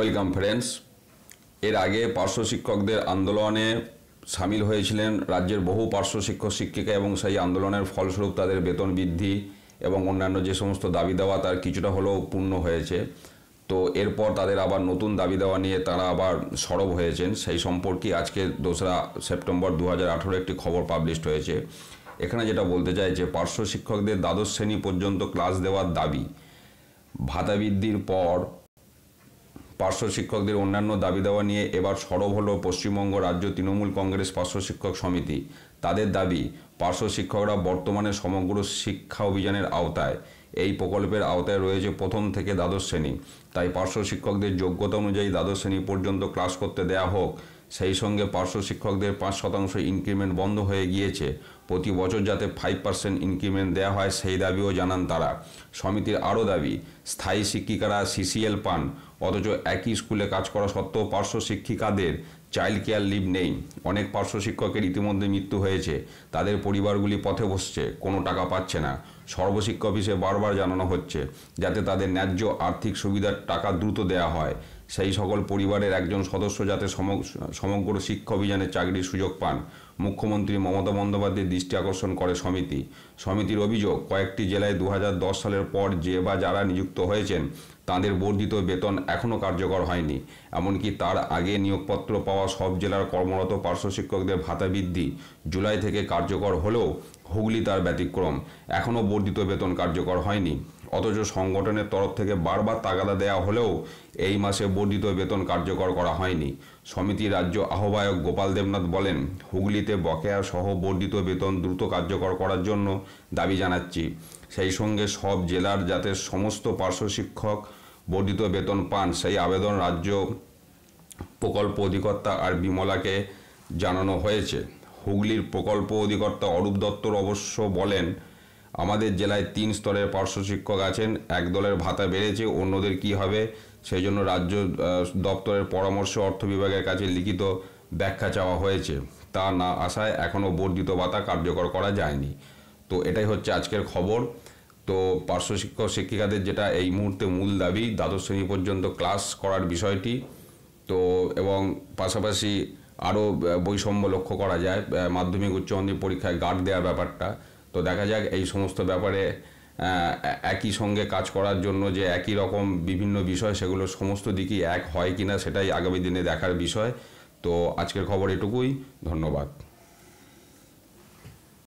Welcome friends. এর আগে পার্শ্ব শিক্ষকদের আন্দোলনে সামিল হয়েছিলেন রাজ্যের বহু পার্শ্ব শিক্ষক, শিক্ষিকা এবং সেই আন্দোলনের ফলস্বরূপ তাদের বেতন বৃদ্ধি এবং অন্যান্য যে সমস্ত দাবি দেওয়া তার কিছুটা হলেও পূর্ণ হয়েছে। তো এরপর তাদের আবার নতুন দাবি দেওয়া নিয়ে তারা আবার সরব হয়েছেন। সেই সম্পর্কে আজকে দোসরা সেপ্টেম্বর দু হাজার আঠেরো একটি খবর পাবলিশড হয়েছে। এখানে যেটা বলতে চাই যে পার্শ্ব শিক্ষকদের দ্বাদশ শ্রেণি পর্যন্ত ক্লাস দেওয়ার দাবি ভাতা বৃদ্ধির পর পার্শ্ব শিক্ষকদের অন্যান্য দাবি দেওয়া নিয়ে এবার সরব হল পশ্চিমবঙ্গ রাজ্য তৃণমূল কংগ্রেস পার্শ্ব শিক্ষক সমিতি। তাদের দাবি, পার্শ্ব শিক্ষকরা বর্তমানে সমগ্র শিক্ষা অভিযানের আওতায়। এই প্রকল্পের আওতায় রয়েছে প্রথম থেকে দ্বাদশ শ্রেণি। তাই পার্শ্ব শিক্ষকদের যোগ্যতা অনুযায়ী দ্বাদশ শ্রেণি পর্যন্ত ক্লাস করতে দেয়া হোক। সেই সঙ্গে পার্শ্ব শিক্ষকদের পাঁচ শতাংশ ইনক্রিমেন্ট বন্ধ হয়ে গিয়েছে। প্রতি বছর যাতে ফাইভ পার্সেন্ট ইনক্রিমেন্ট দেওয়া হয়, সেই দাবিও জানান তারা। সমিতির আরও দাবি, স্থায়ী শিক্ষিকারা সিসিএল পান, অথচ একই স্কুলে কাজ করা সত্ত্বেও পার্শ্ব শিক্ষিকাদের চাইল্ড কেয়ার লিভ নেই। অনেক পার্শ্ব শিক্ষকের ইতিমধ্যে মৃত্যু হয়েছে। তাদের পরিবারগুলি পথে বসছে, কোনো টাকা পাচ্ছে না। সর্বশিক্ষা অফিসে বারবার জানানো হচ্ছে, যাতে তাদের ন্যায্য আর্থিক সুবিধার টাকা দ্রুত দেয়া হয়। সেই সকল পরিবারের একজন সদস্য যাতে সমগ্র শিক্ষা অভিযানে চাকরির সুযোগ পান। মুখ্যমন্ত্রী মমতা বন্দ্যোপাধ্যায়ের দৃষ্টি আকর্ষণ করে সমিতি। সমিতির অভিযোগ, কয়েকটি জেলায় দু হাজার দশ সালের পর যে বা যারা নিযুক্ত হয়েছেন, তাদের বর্ধিত বেতন এখনও কার্যকর হয়নি। এমনকি তার আগে নিয়োগপত্র পাওয়া সব জেলার কর্মরত পার্শ্ব শিক্ষকদের ভাতা বৃদ্ধি জুলাই থেকে কার্যকর হলেও হুগলি তার ব্যতিক্রম। এখনও বর্ধিত বেতন কার্যকর হয়নি। অথচ সংগঠনের তরফ থেকে বারবার তাগাদা দেওয়া হলেও এই মাসে বর্ধিত বেতন কার্যকর করা হয়নি। সমিতি রাজ্য আহ্বায়ক গোপাল দেবনাথ বলেন, হুগলিতে বকেয়া সহ বর্ধিত বেতন দ্রুত কার্যকর করার জন্য দাবি জানাচ্ছি। সেই সঙ্গে সব জেলার যাতে সমস্ত পার্শ্ব শিক্ষক বর্ধিত বেতন পান, সেই আবেদন রাজ্য প্রকল্প অধিকর্তা আর বিমলাকে জানানো হয়েছে। হুগলির প্রকল্প অধিকর্তা অরূপ দত্তর অবশ্য বলেন আমাদের জেলায় তিন স্তরের পার্শ্ব শিক্ষক আছেন। এক দলের ভাতা বেড়েছে, অন্যদের কি হবে? সেই জন্য রাজ্য দপ্তরের পরামর্শ অর্থ বিভাগের কাছে লিখিত ব্যাখ্যা চাওয়া হয়েছে। তা না আসায় এখনও বর্ধিত ভাতা কার্যকর করা যায়নি। তো এটাই হচ্ছে আজকের খবর। তো পার্শ্ব শিক্ষক শিক্ষিকাদের যেটা এই মুহূর্তে মূল দাবি, দ্বাদশ শ্রেণি পর্যন্ত ক্লাস করার বিষয়টি। তো এবং পাশাপাশি আরও বৈষম্য লক্ষ্য করা যায়। মাধ্যমিক উচ্চ মাধ্যমিক পরীক্ষায় গার্ড দেওয়ার ব্যাপারটা। তো দেখা যাক এই সমস্ত ব্যাপারে একই সঙ্গে কাজ করার জন্য যে একই রকম বিভিন্ন বিষয়, সেগুলো সমস্ত দিকই এক হয় কিনা সেটাই আগামী দিনে দেখার বিষয়। তো আজকের খবর এটুকুই, ধন্যবাদ।